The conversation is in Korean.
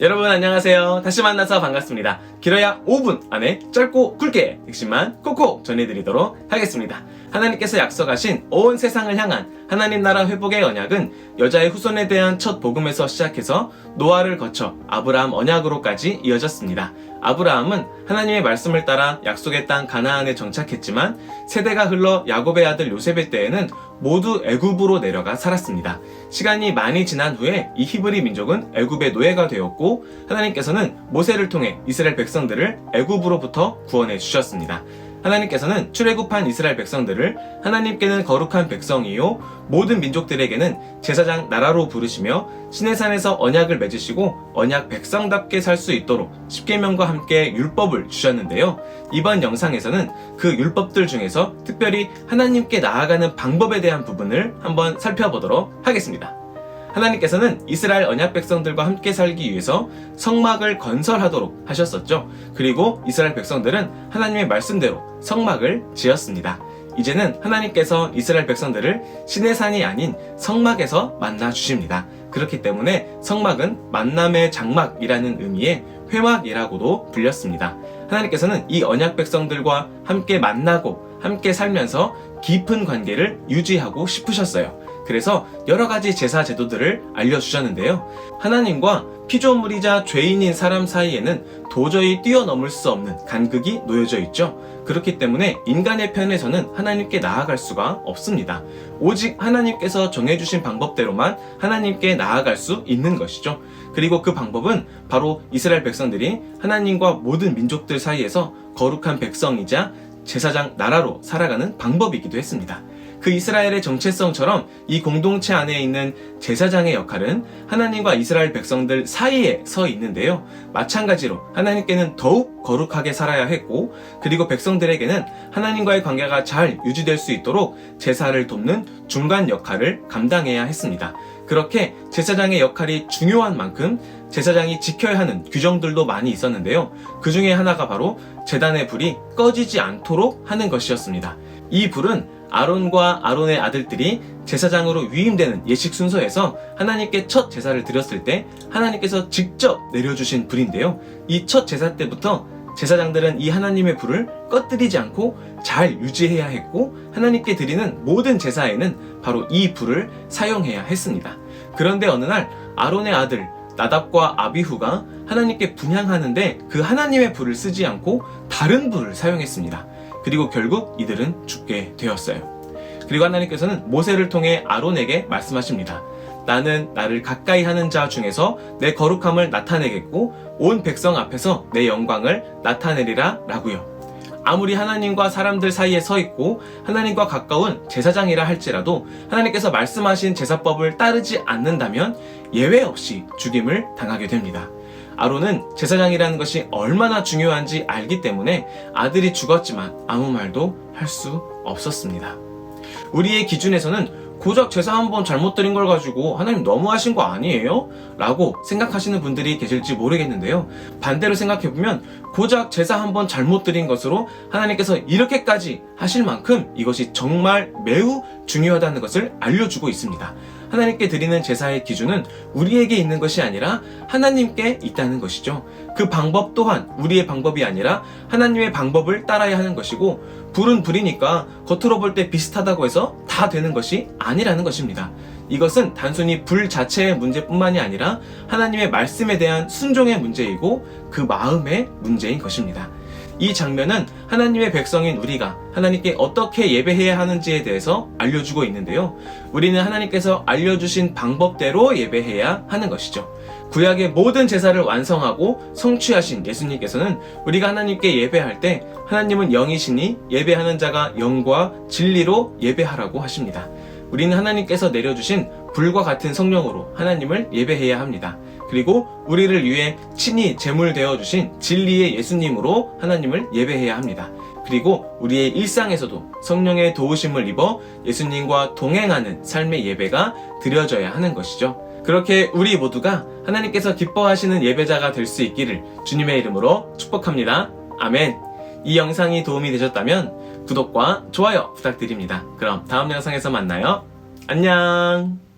여러분 안녕하세요. 다시 만나서 반갑습니다. 길어야 5분 안에 짧고 굵게 핵심만 콕콕 전해드리도록 하겠습니다. 하나님께서 약속하신 온 세상을 향한 하나님 나라 회복의 언약은 여자의 후손에 대한 첫 복음에서 시작해서 노아를 거쳐 아브라함 언약으로까지 이어졌습니다. 아브라함은 하나님의 말씀을 따라 약속의 땅 가나안에 정착했지만 세대가 흘러 야곱의 아들 요셉의 때에는 모두 애굽으로 내려가 살았습니다. 시간이 많이 지난 후에 이 히브리 민족은 애굽의 노예가 되었고 하나님께서는 모세를 통해 이스라엘 백성들을 애굽으로부터 구원해 주셨습니다. 하나님께서는 출애굽한 이스라엘 백성들을 하나님께는 거룩한 백성이요 모든 민족들에게는 제사장 나라로 부르시며 시내산에서 언약을 맺으시고 언약 백성답게 살 수 있도록 십계명과 함께 율법을 주셨는데요. 이번 영상에서는 그 율법들 중에서 특별히 하나님께 나아가는 방법에 대한 부분을 한번 살펴보도록 하겠습니다. 하나님께서는 이스라엘 언약 백성들과 함께 살기 위해서 성막을 건설하도록 하셨었죠. 그리고 이스라엘 백성들은 하나님의 말씀대로 성막을 지었습니다. 이제는 하나님께서 이스라엘 백성들을 신의 산이 아닌 성막에서 만나 주십니다. 그렇기 때문에 성막은 만남의 장막이라는 의미의 회막이라고도 불렸습니다. 하나님께서는 이 언약 백성들과 함께 만나고 함께 살면서 깊은 관계를 유지하고 싶으셨어요. 그래서 여러 가지 제사 제도들을 알려주셨는데요. 하나님과 피조물이자 죄인인 사람 사이에는 도저히 뛰어넘을 수 없는 간극이 놓여져 있죠. 그렇기 때문에 인간의 편에서는 하나님께 나아갈 수가 없습니다. 오직 하나님께서 정해주신 방법대로만 하나님께 나아갈 수 있는 것이죠. 그리고 그 방법은 바로 이스라엘 백성들이 하나님과 모든 민족들 사이에서 거룩한 백성이자 제사장 나라로 살아가는 방법이기도 했습니다. 그 이스라엘의 정체성처럼 이 공동체 안에 있는 제사장의 역할은 하나님과 이스라엘 백성들 사이에 서 있는데요. 마찬가지로 하나님께는 더욱 거룩하게 살아야 했고, 그리고 백성들에게는 하나님과의 관계가 잘 유지될 수 있도록 제사를 돕는 중간 역할을 감당해야 했습니다. 그렇게 제사장의 역할이 중요한 만큼 제사장이 지켜야 하는 규정들도 많이 있었는데요. 그 중에 하나가 바로 재단의 불이 꺼지지 않도록 하는 것이었습니다. 이 불은 아론과 아론의 아들들이 제사장으로 위임되는 예식 순서에서 하나님께 첫 제사를 드렸을 때 하나님께서 직접 내려주신 불인데요. 이 첫 제사 때부터 제사장들은 이 하나님의 불을 꺼뜨리지 않고 잘 유지해야 했고 하나님께 드리는 모든 제사에는 바로 이 불을 사용해야 했습니다. 그런데 어느 날 아론의 아들 나답과 아비후가 하나님께 분향하는데 그 하나님의 불을 쓰지 않고 다른 불을 사용했습니다. 그리고 결국 이들은 죽게 되었어요. 그리고 하나님께서는 모세를 통해 아론에게 말씀하십니다. 나는 나를 가까이 하는 자 중에서 내 거룩함을 나타내겠고 온 백성 앞에서 내 영광을 나타내리라 라고요. 아무리 하나님과 사람들 사이에 서 있고 하나님과 가까운 제사장이라 할지라도 하나님께서 말씀하신 제사법을 따르지 않는다면 예외 없이 죽임을 당하게 됩니다. 아론은 제사장이라는 것이 얼마나 중요한지 알기 때문에 아들이 죽었지만 아무 말도 할 수 없었습니다. 우리의 기준에서는 고작 제사 한 번 잘못 드린 걸 가지고 하나님 너무하신 거 아니에요? 라고 생각하시는 분들이 계실지 모르겠는데요. 반대로 생각해보면 고작 제사 한 번 잘못 드린 것으로 하나님께서 이렇게까지 하실 만큼 이것이 정말 매우 중요하다는 것을 알려주고 있습니다. 하나님께 드리는 제사의 기준은 우리에게 있는 것이 아니라 하나님께 있다는 것이죠. 그 방법 또한 우리의 방법이 아니라 하나님의 방법을 따라야 하는 것이고 불은 불이니까 겉으로 볼 때 비슷하다고 해서 다 되는 것이 아니라는 것입니다. 이것은 단순히 불 자체의 문제뿐만이 아니라 하나님의 말씀에 대한 순종의 문제이고 그 마음의 문제인 것입니다. 이 장면은 하나님의 백성인 우리가 하나님께 어떻게 예배해야 하는지에 대해서 알려주고 있는데요. 우리는 하나님께서 알려주신 방법대로 예배해야 하는 것이죠. 구약의 모든 제사를 완성하고 성취하신 예수님께서는 우리가 하나님께 예배할 때 하나님은 영이시니 예배하는 자가 영과 진리로 예배하라고 하십니다. 우리는 하나님께서 내려주신 불과 같은 성령으로 하나님을 예배해야 합니다. 그리고 우리를 위해 친히 제물 되어 주신 진리의 예수님으로 하나님을 예배해야 합니다. 그리고 우리의 일상에서도 성령의 도우심을 입어 예수님과 동행하는 삶의 예배가 드려져야 하는 것이죠. 그렇게 우리 모두가 하나님께서 기뻐하시는 예배자가 될 수 있기를 주님의 이름으로 축복합니다. 아멘. 이 영상이 도움이 되셨다면 구독과 좋아요 부탁드립니다. 그럼 다음 영상에서 만나요. 안녕.